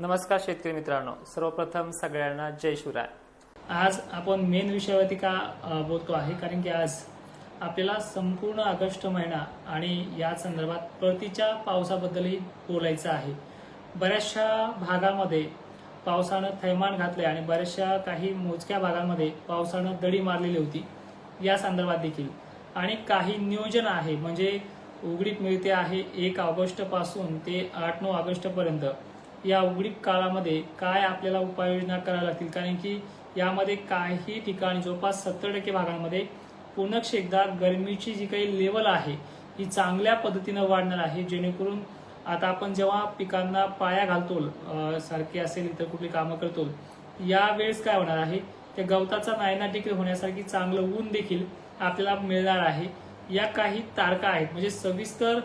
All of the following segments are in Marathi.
नमस्कार शेतकरी मित्रांनो सर्वप्रथम सगळ्यांना जय शिवराय. आज आपण मेन विषयावरती का बोलतो आहे? कारण की आज आपल्याला संपूर्ण ऑगस्ट महिना आणि या संदर्भात परतीच्या पावसाबद्दलही बोलायचं आहे. बऱ्याचशा भागामध्ये पावसानं थैमान घातले आणि बऱ्याचशा काही मोजक्या भागांमध्ये पावसानं दडी मारलेली होती. या संदर्भात देखील. आणि काही नियोजन आहे म्हणजे उघडीप मिळते आहे एक ऑगस्टपासून ते आठ नऊ ऑगस्ट पर्यंत. या उघडीप काळामध्ये काय आपल्याला उपाययोजना कराव्या लागतील? कारण की यामध्ये काही ठिकाणी जवळपास सत्तर टक्के भागांमध्ये पुनक्ष एकदा गरमीची जी काही लेवल आहे ही चांगल्या पद्धतीनं वाढणार आहे. जेणेकरून आता आपण जेव्हा पिकांना पाया घालतो सारखी असेल इतर कुठली कामं करतो यावेळेस काय होणार आहे? त्या गवताचा नायना देखील होण्यासारखी चांगलं ऊन देखील आपल्याला मिळणार आहे. या काही तारखा आहेत. म्हणजे सविस्तर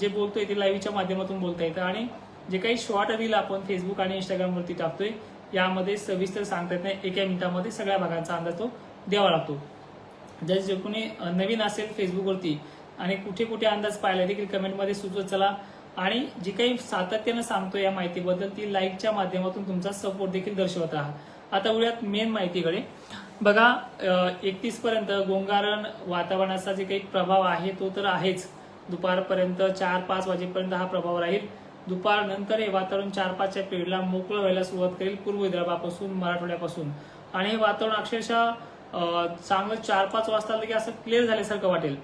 जे बोलतोय ते लाईव्हच्या माध्यमातून बोलता येतं. आणि जे काही शॉर्ट रील आपण फेसबुक आणि इंस्टाग्रामवरती टाकतोय यामध्ये सविस्तर सांगता येत नाही. एका मिनिटामध्ये सगळ्या भागांचा अंदाज तो द्यावा लागतो. जर जे कोणी नवीन असेल फेसबुकवरती आणि कुठे कुठे अंदाज पाहिला देखील कमेंटमध्ये सुचवत चला. आणि जी काही सातत्यानं सांगतो या माहितीबद्दल ती लाईकच्या माध्यमातून तुमचा सपोर्ट देखील दर्शवत राहा आता उद्यात मेन माहितीकडे. बघा एकतीस पर्यंत गोंगारण वातावरणाचा जे काही प्रभाव आहे तो तर आहेच. दुपारपर्यंत चार पाच वाजेपर्यंत हा प्रभाव राहील. दुपारनंतर हे वातावरण चार पाचच्या पिरियडला मोकळं व्हायला सुरुवात करेल पूर्व विदर्भापासून मराठवाड्यापासून. आणि हे वातावरण अक्षरशः चांगलं चार पाच वाजता लगे असं क्लिअर झाल्यासारखं वाटेल.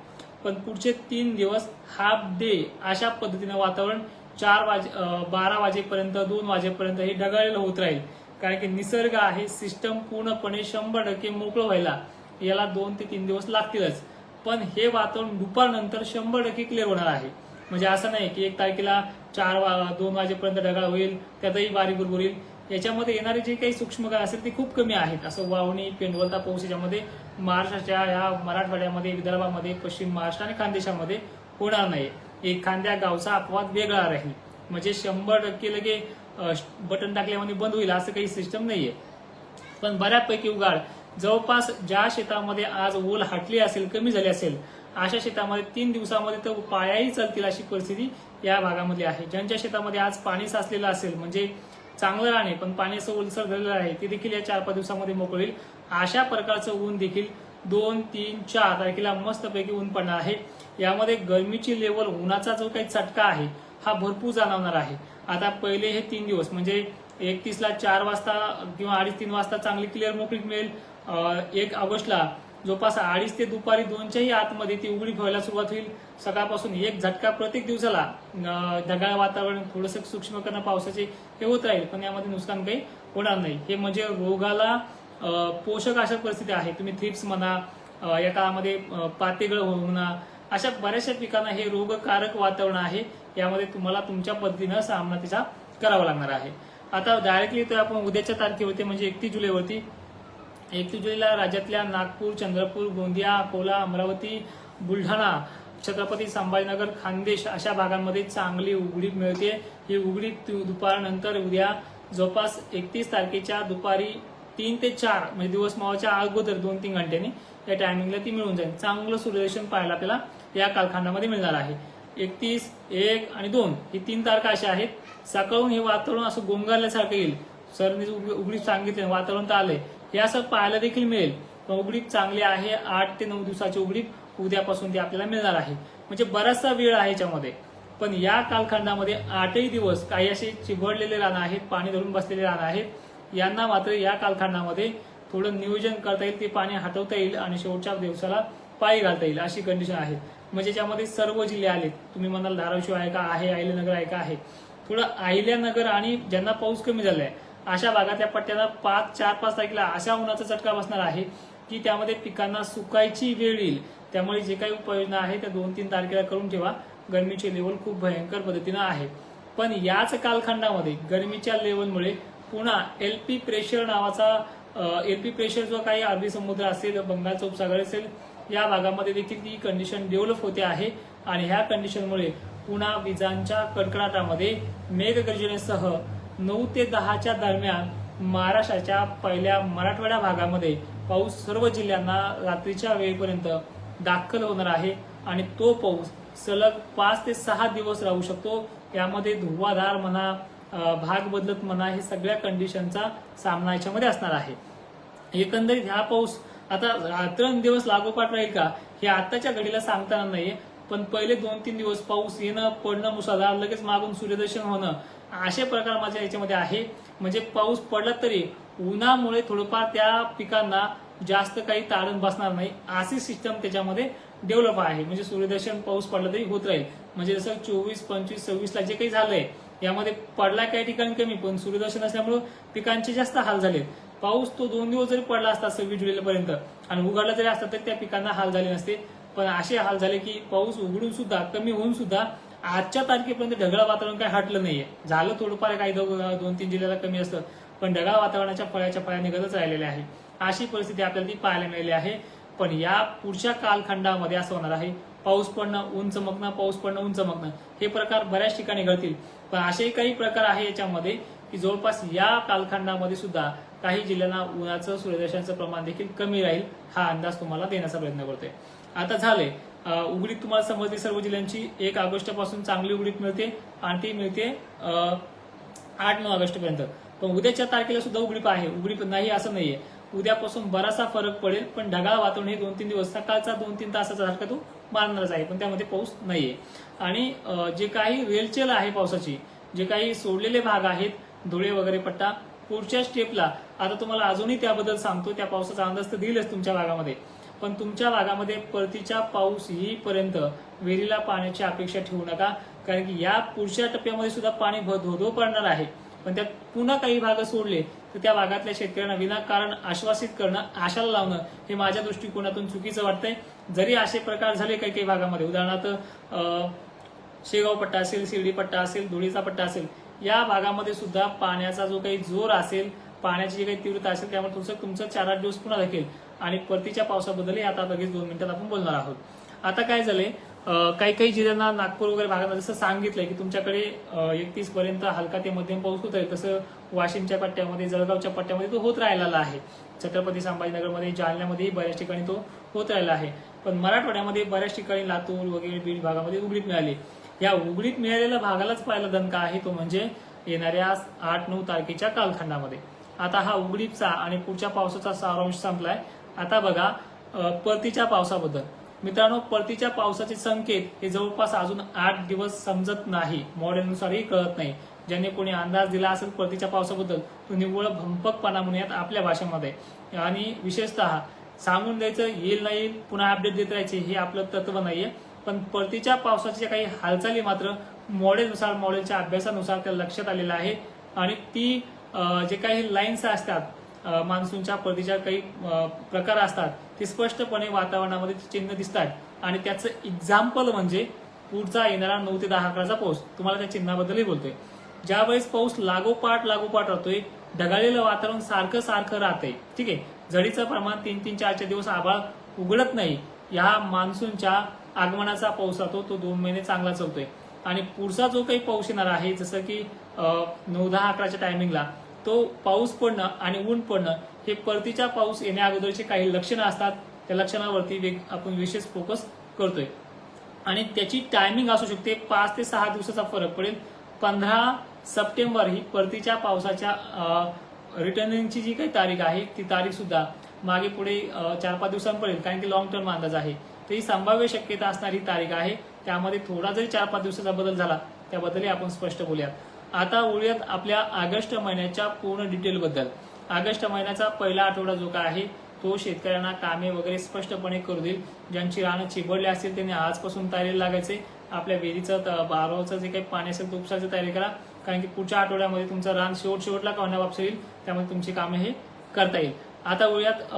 पण पुढचे तीन दिवस हाफ डे अशा पद्धतीनं वातावरण चार वाजे बारा वाजेपर्यंत दोन वाजेपर्यंत हे ढगाळलेलं होत राहील. कारण की निसर्ग आहे सिस्टम पूर्णपणे शंभर टक्के मोकळं व्हायला याला दोन ते तीन दिवस लागतीलच. पण हे वातावरण दुपारनंतर शंभर टक्के क्लिअर होणार आहे. म्हणजे असं नाही की एक तारखेला चार वा दोन वाजेपर्यंत ढगाळ होईल त्यातही बारीक बुरबुर याच्यामध्ये येणारे जे काही सूक्ष्म काय असेल ते खूप कमी आहेत. असं वावणी पेंडवलता पाऊस याच्यामध्ये महाराष्ट्राच्या या मराठवाड्यामध्ये विदर्भामध्ये पश्चिम महाराष्ट्र आणि खानदेशामध्ये होणार नाही. एखाद्या गावचा अपवाद वेगळा राहील. म्हणजे शंभर टक्के लगे बटन टाकल्यामध्ये बंद होईल असं काही सिस्टम नाहीये. पण बऱ्यापैकी उगाड जवळपास ज्या शेतामध्ये आज ओल हाटली असेल कमी झाली असेल अशा शेतामध्ये तीन दिवसामध्ये तर पायाही चालतील अशी परिस्थिती या भागामध्ये आहे. ज्यांच्या शेतामध्ये आज पाणी साचलेलं असेल म्हणजे चांगलं राहणे पण पाण्याचं ओलसर झालेलं आहे ते देखील या चार पाच दिवसामध्ये मोकळेल. अशा प्रकारचं ऊन देखील दोन तीन चार तारखेला मस्तपैकी ऊन पडणार आहे. यामध्ये गरमीची लेवल उन्हाचा जो काही चटका आहे हा भरपूर जाणवणार आहे. आता पहिले हे तीन दिवस म्हणजे एकतीसला चार वाजता किंवा अडीच तीन वाजता चांगली क्लिअर मोकळीक मिळेल. एक ऑगस्टला जवळपास अडीच ते दुपारी दोनच्याही आतमध्ये ती उघडी व्हायला सुरुवात होईल. सकाळपासून एक झटका प्रत्येक दिवसाला ढगाळ वातावरण थोडंसं सूक्ष्म करणं पावसाचे हे होत राहील पण यामध्ये नुकसान काही होणार नाही. हे म्हणजे रोगाला पोषक अशा परिस्थिती आहे तुम्ही थ्रिप्स म्हणा या काळामध्ये पातेगळ म्हणा अशा बऱ्याचशा पिकांना हे रोगकारक वातावरण आहे. यामध्ये तुम्हाला तुमच्या पद्धतीनं सामना त्याचा करावा लागणार आहे. आता डायरेक्टली तर आपण उद्याच्या तारखेवरती म्हणजे एकतीस जुलैवरती एकतीस जुलैला राज्यातल्या नागपूर चंद्रपूर गोंदिया अकोला अमरावती बुलढाणा छत्रपती संभाजीनगर खानदेश अशा भागांमध्ये चांगली उघडीप मिळते. ही उघडीप दुपारनंतर उद्या जवळपास एकतीस तारखेच्या दुपारी तीन ते चार म्हणजे दिवस मावाच्या अगोदर दोन तीन घंट्यांनी या टायमिंगला ती मिळून जाईल. चांगलं सूर्यदर्शन पाहायला आपल्याला या कालखंडामध्ये मिळणार आहे. एकतीस एक आणि दोन ही तीन तारखा अशा आहेत. सकाळून हे वातावरण असं गोंगारल्यासारखं येईल. सरने उघडी सांगितले वातावरण तर आलंय. हे असं पाहायला देखील मिळेल. उघडीप चांगली आहे आठ ते नऊ दिवसाची उघडीप उद्यापासून ती आपल्याला मिळणार आहे. म्हणजे बराचसा वेळ आहे याच्यामध्ये. पण या कालखंडामध्ये आठही दिवस काही असे चिबडलेले रानं आहेत पाणी धरून बसलेले रानं आहेत. यांना मात्र या कालखंडामध्ये थोडं नियोजन करता येईल ते पाणी हटवता येईल आणि शेवटच्या दिवसाला पायी घालता येईल अशी कंडिशन आहे. म्हणजे ज्यामध्ये सर्व जिल्हे आले तुम्ही म्हणाल धाराशिव आहे का आहे अहिल्यानगर आहे का आहे. थोडं आहिल्यानगर आणि ज्यांना पाऊस कमी झालाय अशा भागातल्या पट्ट्यांना पाच चार पाच तारखेला अशा उन्हाचा चटका बसणार आहे की त्यामध्ये पिकांना सुकायची वेळ येईल. त्यामुळे जे काही उपाययोजना आहे त्या दोन तीन तारखेला करून ठेवा. गरमीचे लेवल खूप भयंकर पद्धतीनं आहे. पण याच कालखंडामध्ये गरमीच्या लेवलमुळे पुन्हा एलपी प्रेशर नावाचा एलपी प्रेशर जो काही अरबी समुद्र असेल बंगालचा उपसागर असेल या भागामध्ये देखील ती कंडिशन डेव्हलप होते आहे. आणि ह्या कंडिशनमुळे पुन्हा विजांच्या कडकडाटामध्ये मेघगर्जनेसह नऊ ते दहाच्या दरम्यान महाराष्ट्राच्या पहिल्या मराठवाड्या भागामध्ये पाऊस सर्व जिल्ह्यांना रात्रीच्या वेळेपर्यंत दाखल होणार आहे आणि तो पाऊस सलग पाच ते सहा दिवस राहू शकतो. यामध्ये धुवाधार म्हणा भाग बदलत म्हणा हे सगळ्या कंडिशनचा सामना याच्यामध्ये असणार आहे. एकंदरीत हा पाऊस आता रात्रंदिवस लागोपाठ राहील का हे आताच्या घडीला सांगताना नाहीये पण पहिले दोन तीन दिवस पाऊस येणं पडणं मुसळधार लगेच मागून सूर्यदर्शन होणं असे प्रकार माझ्या याच्यामध्ये आहे. म्हणजे पाऊस पडला तरी उन्हामुळे थोडंफार त्या पिकांना जास्त काही तारण बसणार नाही. अशी सिस्टम त्याच्यामध्ये डेव्हलप आहे. म्हणजे सूर्यदर्शन पाऊस पडला तरी होत राहील. म्हणजे जसं चोवीस पंचवीस सव्वीसला जे काही झालंय यामध्ये पडला काही ठिकाणी कमी पण सूर्यदर्शन असल्यामुळे पिकांचे जास्त हाल झाले पाऊस तो दोन दिवस जरी पडला असता सव्वीस जुलैपर्यंत आणि उघडला जरी असता तरी त्या पिकांना हाल झाले नसते. पण असे हाल झाले की पाऊस उघडून सुद्धा कमी होऊन सुद्धा आजच्या तारखेपर्यंत ढगाळ वातावरण काही हटलं नाहीये. झालं थोडंफार काही दोन तीन जिल्ह्याला कमी असतं पण ढगाळ वातावरणाच्या फळ्याच्या फळ्या निघतच राहिलेले आहे. अशी परिस्थिती आपल्याला ती पाहायला मिळाली आहे. पण या पुढच्या कालखंडामध्ये असं होणार आहे. पाऊस पडणं ऊन चमकणं पाऊस पडणं ऊन चमकणं हे प्रकार बऱ्याच ठिकाणी घडतील. पण असेही काही प्रकार आहे याच्यामध्ये की जवळपास या कालखंडामध्ये सुद्धा काही जिल्ह्यांना उन्हाचं सूर्यदर्शनाचं प्रमाण देखील कमी राहील हा अंदाज तुम्हाला देण्याचा प्रयत्न करतोय. आता झाले उघडीत तुम्हाला समजते सर्व जिल्ह्यांची एक ऑगस्टपासून चांगली उघडीत मिळते आणि ती मिळते आठ नऊ ऑगस्ट पर्यंत पण उद्याच्या तारखेला सुद्धा उघडीप आहे. उघडीप नाही असं नाहीये. उद्यापासून बराचसा फरक पडेल पण ढगाळ वातावरण हे दोन तीन दिवस सकाळचा दोन तीन तासाचा सारखा तो मारणारच आहे. पण त्यामध्ये पाऊस नाहीये. आणि जे काही रेलचेल आहे पावसाची जे काही सोडलेले भाग आहेत धुळे वगैरे पट्टा पुढच्या स्टेपला आता तुम्हाला अजूनही त्याबद्दल सांगतो. त्या पावसाचा अंदाज तर देईलच तुमच्या भागामध्ये. पण तुमच्या भागामध्ये परतीच्या पाऊस येईपर्यंत विहिरीला पाण्याची अपेक्षा ठेवू नका कारण की या पुढच्या टप्प्यामध्ये सुद्धा पाणी भ- धोधो पडणार आहे. पण त्यात पुन्हा काही भाग सोडले तर त्या भागातल्या शेतकऱ्यांना विनाकारण आश्वासित करणं आशाला लावणं हे माझ्या दृष्टिकोनातून चुकीचं वाटतंय. जरी असे प्रकार झाले काही काही भागामध्ये उदाहरणार्थ शेगाव पट्टा असेल शिर्डी पट्टा असेल धुळीचा पट्टा असेल या भागामध्ये सुद्धा पाण्याचा जो काही जोर असेल पाण्याची जी काही तीव्रता असेल त्यामुळे तुमचं तुमचं चार आठ दिवस पुन्हा धकेल. आणि परतीच्या पावसाबद्दलही आता लगेच दोन मिनिटात आपण बोलणार आहोत. आता काय झालंय काही काही जिल्ह्यांना नागपूर वगैरे भागात जसं सांगितलंय की तुमच्याकडे एकतीस पर्यंत हलका ते मध्यम पाऊस होत आहे तसं वाशिमच्या पट्ट्यामध्ये जळगावच्या पट्ट्यामध्ये तो होत राहिलेला आहे. छत्रपती संभाजीनगरमध्ये जालन्यामध्येही बऱ्याच ठिकाणी तो होत राहिला आहे. पण मराठवाड्यामध्ये बऱ्याच ठिकाणी लातूर वगैरे बीड भागामध्ये उघडीत मिळाली. या उघडीत मिळालेल्या भागालाच पाहिला दणका आहे तो म्हणजे येणाऱ्या आठ नऊ तारखेच्या कालखंडामध्ये. आता हा उघडीपचा आणि पुढच्या पावसाचा सारांश संपलाय. आता बघा परतीच्या पावसाबद्दल. मित्रांनो परतीच्या पावसाचे संकेत हे जवळपास अजून आठ दिवस समजत नाही. मॉडेलनुसारही कळत नाही. ज्याने कोणी अंदाज दिला असेल परतीच्या पावसाबद्दल तो निव्वळ भंपकपणा म्हणूयात आपल्या भाषेमध्ये. आणि विशेषतः सांगून द्यायचं येईल नाही येईल पुन्हा अपडेट देत राहायचे हे आपलं तत्व नाहीये. पण परतीच्या पावसाच्या काही हालचाली मात्र मॉडेलनुसार मॉडेलच्या अभ्यासानुसार त्या लक्षात आलेलं आहे आणि ती जे काही लाईन्स असतात मान्सूनच्या परतीच्या काही प्रकार असतात ते स्पष्टपणे वातावरणामध्ये चिन्ह दिसतात. आणि त्याचं एक्झाम्पल म्हणजे पुढचा येणारा नऊ ते दहा अकराचा पाऊस. तुम्हाला त्या चिन्हाबद्दलही बोलतोय. ज्यावेळेस पाऊस लागोपाठ लागोपाठ राहतोय ढगाळलेलं वातावरण सारखं सारखं राहतंय. ठीक आहे? झडीचं प्रमाण तीन तीन चार चार दिवस आभाळ उघडत नाही. या मान्सूनच्या आगमनाचा पाऊस राहतो तो दोन महिने चांगला चालतोय. आणि पुढचा जो काही पाऊस येणार आहे जसं की नऊ दहा अकराच्या टायमिंगला तो पाऊस पडणं आणि ऊन पडणं हे परतीच्या पाऊस येण्या अगोदरचे काही लक्षणं असतात. त्या लक्षणावरती वेग आपण विशेष फोकस करतोय. आणि त्याची टायमिंग असू शकते पाच ते सहा दिवसाचा फरक पडेल. पंधरा सप्टेंबर ही परतीच्या पावसाच्या रिटर्निंगची जी काही तारीख आहे ती तारीख सुद्धा मागे पुढे चार पाच दिवसांपर्यंत कारण की लॉंग टर्म अंदाज आहे. तर ही संभाव्य शक्यता असणारी तारीख आहे. त्यामध्ये थोडा जरी चार पाच दिवसाचा बदल झाला त्याबद्दलही आपण स्पष्ट बोलूयात. आता बोलूयात आपल्या ऑगस्ट महिन्याच्या पूर्ण डिटेल बद्दल. ऑगस्ट महिन्याचा पहिला आठवडा जो काय आहे तो शेतकऱ्यांना कामे वगैरे स्पष्टपणे करू देईल. ज्यांची रानं चिबडली असतील त्यांनी आजपासून तयारी लागायचे. आपल्या विहिरीचं त- जे काही पाणी असेल तो उपसायची तयारी करा. कारण की पुढच्या आठवड्यामध्ये तुमचं रान शेवट शेवटला का वापस येईल. त्यामुळे तुमची कामे हे करता येईल. आता बोलूयात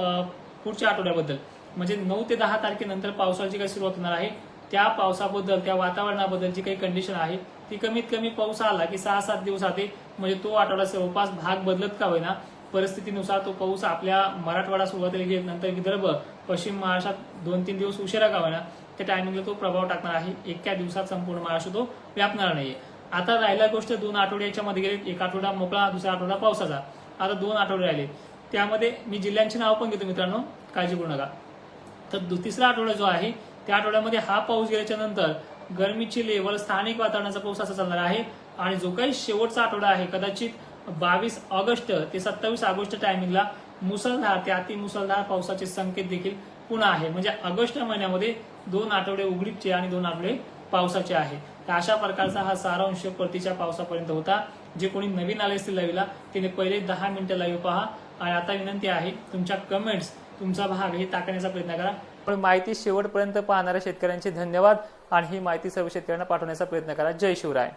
पुढच्या आठवड्याबद्दल. म्हणजे नऊ ते दहा तारखेनंतर पावसाची काही सुरुवात होणार आहे. त्या पावसाबद्दल त्या वातावरणाबद्दल जी काही कंडिशन आहे ती कमीत कमी पाऊस आला की सहा सात दिवस आते म्हणजे तो आठवडा जवळपास भाग बदलत का होईना परिस्थितीनुसार तो पाऊस आपल्या मराठवाडा सुरुवातीला घेत नंतर विदर्भ पश्चिम महाराष्ट्रात दोन तीन दिवस उशिरा का होईना त्या टायमिंगला तो प्रभाव टाकणार आहे. एका दिवसात संपूर्ण महाराष्ट्र तो व्यापणार नाहीये. आता राहिल्या गोष्ट दोन आठवड्याच्या मध्ये गेले एक आठवडा मोकळा दुसरा आठवडा पावसाचा. आता दोन आठवडे राहिले. त्यामध्ये मी जिल्ह्यांची नाव पण घेतो मित्रांनो काळजी करू नका. तर दु- तिसरा आठवडा जो आहे त्या आठवड्यामध्ये हा पाऊस गेल्याच्यानंतर गरमीची लेवल स्थानिक वातावरणाचा पाऊस असा चालणार आहे. आणि जो काही शेवटचा आठवडा आहे कदाचित बावीस ऑगस्ट ते सत्तावीस ऑगस्ट टायमिंगला मुसळधार ते अतिमुसळधार पावसाचे संकेत देखील पुन्हा आहे. म्हणजे ऑगस्ट महिन्यामध्ये दोन आठवडे उघडीपचे आणि दोन आठवडे पावसाचे आहे. तर अशा प्रकारचा हा सारांश परतीच्या पावसापर्यंत होता. जे कोणी नवीन आले असतील लाईव्हला तिने पहिले दहा मिनिटं लाईव्ह पहा. आणि आता विनंती आहे तुमच्या कमेंट्स तुमचा भाग हे टाकण्याचा प्रयत्न करा. पण माहिती शेवटपर्यंत पाहणाऱ्या शेतकऱ्यांचे धन्यवाद आणि ही माहिती सर्व शेतकऱ्यांना पाठवण्याचा प्रयत्न करा. जय शिवराय.